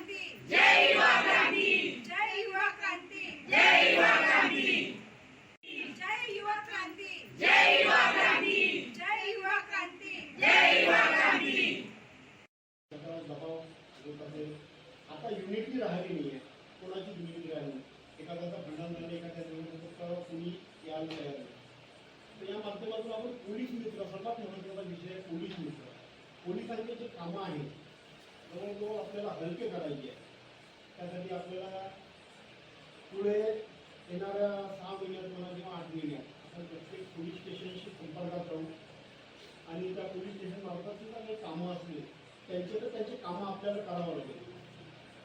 क्रांती जय युवा क्रांती जय युवा क्रांती। जय युवा क्रांती। जय युवा क्रांती। जय युवा क्रांती। जय युवा क्रांती। जय युवा क्रांती। आता युनिटी राहिली नाही आहे कोणाची युनिटी राहिली नाही. भांडण झालं एखाद्या निवडणुकीत कुणी यायला तयार नाही तर या माध्यमातून आपण पोलीस मित्र सर्वात महत्त्वाचा विषय आहे पोलीस मित्र. पोलिसांचे जे कामं आहेत जवळजवळ आपल्याला हलके करायचे आहे त्यासाठी आपल्याला पुढे येणाऱ्या सहा महिन्यात म्हणा किंवा आठ महिन्यात आपण प्रत्येक पोलीस स्टेशनशी संपर्कात राहू. आणि त्या पोलीस स्टेशन मार्फत सुद्धा काही कामं असले त्यांचे तर त्यांचे कामं आपल्याला करावं लागेल.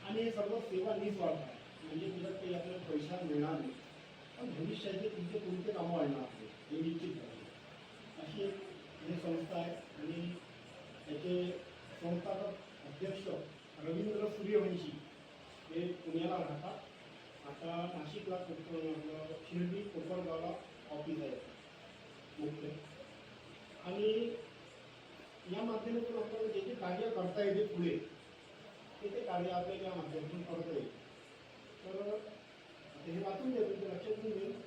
आणि हे सर्व सेवा नीच वाढणार. म्हणजे तुझ्यात काही आपल्याला पैसा मिळणार नाही पण भविष्याचे तुमचे कोणते कामं वाढणार नाही हे निश्चित अशी एक हे संस्था आहे आणि त्याचे संस्थापक अध्यक्ष रवींद्र सूर्यवंशी हे पुण्याला राहतात. आता नाशिकला आपलं शिर्डी कोपरगावला ऑफिस आहे. मुख्य. आणि या माध्यमातून आपल्याला जे जे कार्य करता येते पुढे ते ते कार्य आपल्याला या माध्यमातून करता येईल. तर हे वाचून घ्या तुमच्या लक्षात घेऊन येईल